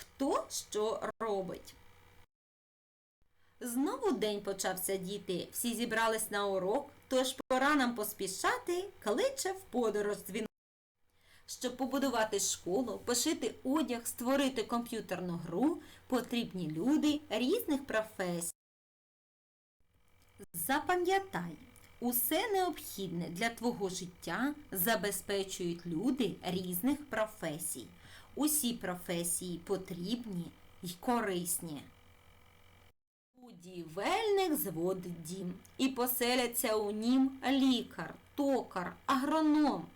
хто що робить. Знову день почався діти. Всі зібрались на урок, тож пора нам поспішати, кличе в подорож дзвінок. Щоб побудувати школу, пошити одяг, створити комп'ютерну гру, потрібні люди різних професій. Запам'ятай, усе необхідне для твого життя забезпечують люди різних професій. Усі професії потрібні й корисні. Будівельник зводить дім, і поселяться у нім лікар, токар, агроном,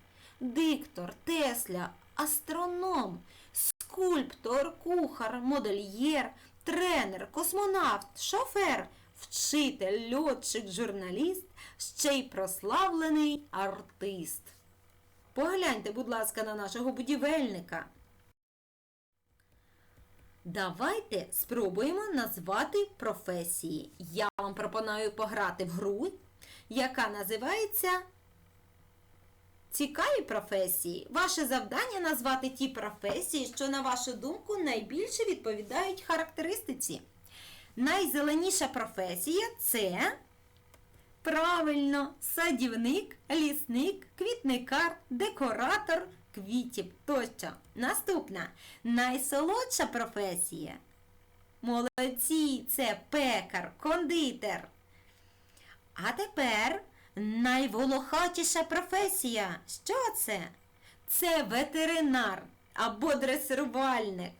диктор, тесля, астроном, скульптор, кухар, модельєр, тренер, космонавт, шофер, вчитель, льотчик, журналіст, ще й прославлений артист. Погляньте, будь ласка, на нашого будівельника. Давайте спробуємо назвати професії. Я вам пропоную пограти в гру, яка називається Цікаві професії. Ваше завдання назвати ті професії, що, на вашу думку, найбільше відповідають характеристиці. Найзеленіша професія це правильно садівник, лісник, квітникар, декоратор квітів тощо. Наступна найсолодша професія. Молодці, це пекар, кондитер. А тепер найволохатіша професія. Що це? Це ветеринар або дресирувальник.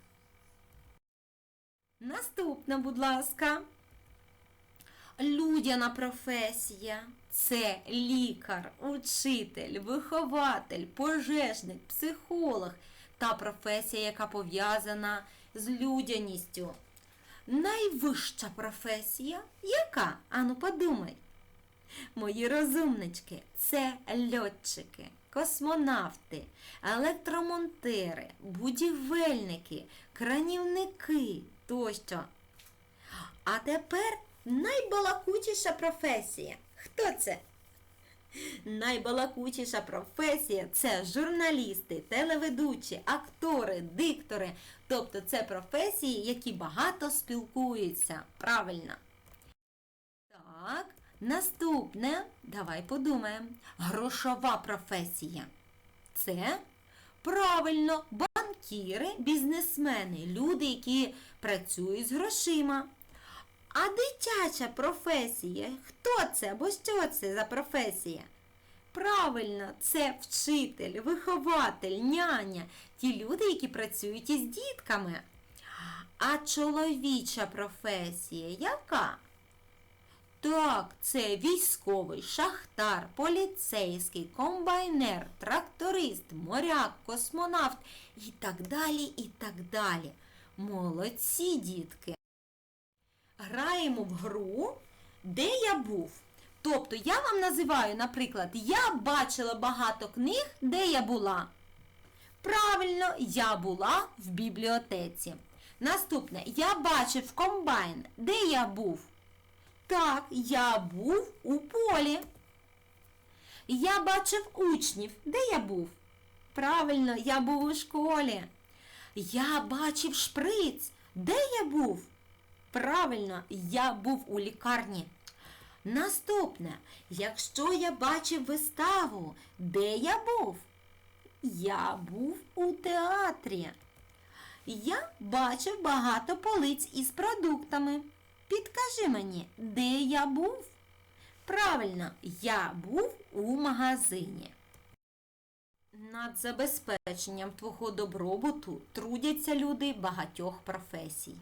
Наступна, будь ласка. Людяна професія це лікар, учитель, вихователь, пожежник, психолог та професія, яка пов'язана з людяністю. Найвища професія яка? Ану подумай. Мої розумнички це льотчики, космонавти, електромонтери, будівельники, кранівники тощо. А тепер найбалакучіша професія. Хто це? Найбалакучіша професія це журналісти, телеведучі, актори, диктори. Тобто це професії, які багато спілкуються. Правильно. Так, наступне, давай подумаємо. Грошова професія. Це правильно банкіри, бізнесмени, люди, які працюють з грошима. А дитяча професія? Хто це або що це за професія? Правильно, це вчитель, вихователь, няня, ті люди, які працюють із дітками. А чоловіча професія яка? Так, це військовий, шахтар, поліцейський, комбайнер, тракторист, моряк, космонавт і так далі, і так далі. Молодці, дітки! Граємо в гру, де я був. Тобто я вам називаю, наприклад, я бачила багато книг, де я була. Правильно, я була в бібліотеці. Наступне, я бачив комбайн. Де я був? Так, я був у полі. Я бачив учнів. Де я був? Правильно, я був у школі. Я бачив шприц. Де я був? Правильно, я був у лікарні. Наступне, якщо я бачив виставу, де я був? Я був у театрі. Я бачив багато полиць із продуктами. Підкажи мені, де я був? Правильно, я був у магазині. Над забезпеченням твого добробуту трудяться люди багатьох професій.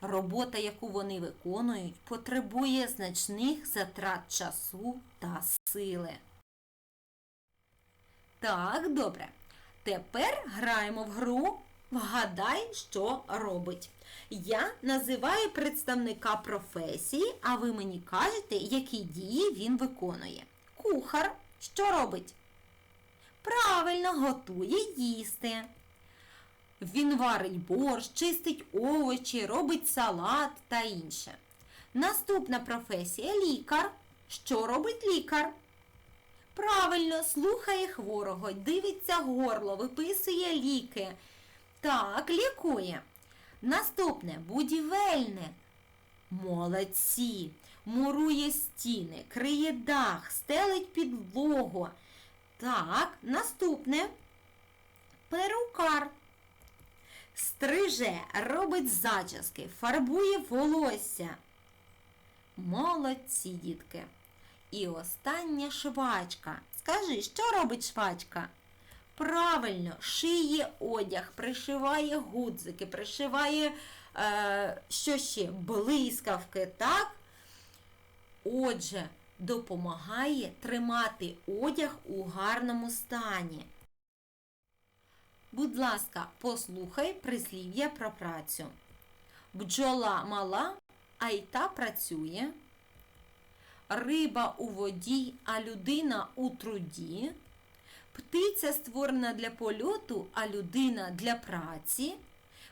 Робота, яку вони виконують, потребує значних затрат часу та сили. Так, добре. Тепер граємо в гру Вгадай, що робить. Я називаю представника професії, а ви мені кажете, які дії він виконує. Кухар що робить? Правильно готує їсти. Він варить борщ, чистить овочі, робить салат та інше. Наступна професія лікар. Що робить лікар? Правильно, слухає хворого, дивиться горло, виписує ліки. Так, лікує. Наступне будівельне. Молодці. Мурує стіни, криє дах, стелить підлогу. Так, наступне. Перукар. Стриже, робить зачіски, фарбує волосся. Молодці, дітки. І остання швачка. Скажи, що робить швачка? Правильно, шиє одяг, пришиває гудзики, пришиває е, що ще? Блискавки, так? Отже, допомагає тримати одяг у гарному стані. Будь ласка, послухай прислів'я про працю. Бджола мала, а й та працює. Риба у воді, а людина у труді. Птиця створена для польоту, а людина для праці.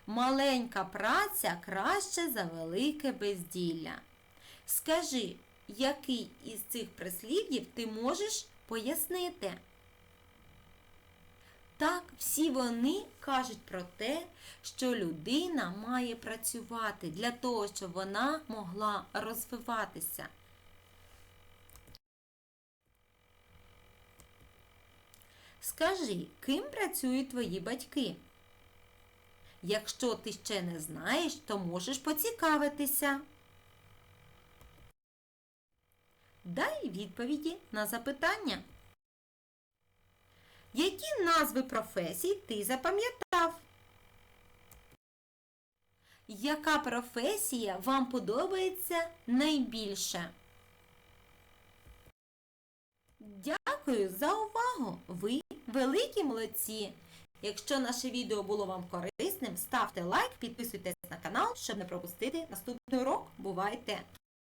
Маленька праця краще за велике безділля. Скажи, який із цих прислів'їв ти можеш пояснити? Так, всі вони кажуть про те, що людина має працювати для того, щоб вона могла розвиватися. Скажи, ким працюють твої батьки? Якщо ти ще не знаєш, то можеш поцікавитися. Дай відповіді на запитання. Які назви професій ти запам'ятав? Яка професія вам подобається найбільше? Дякую за увагу! Ви великі молодці! Якщо наше відео було вам корисним, ставте лайк, підписуйтесь на канал, щоб не пропустити наступний урок. Бувайте!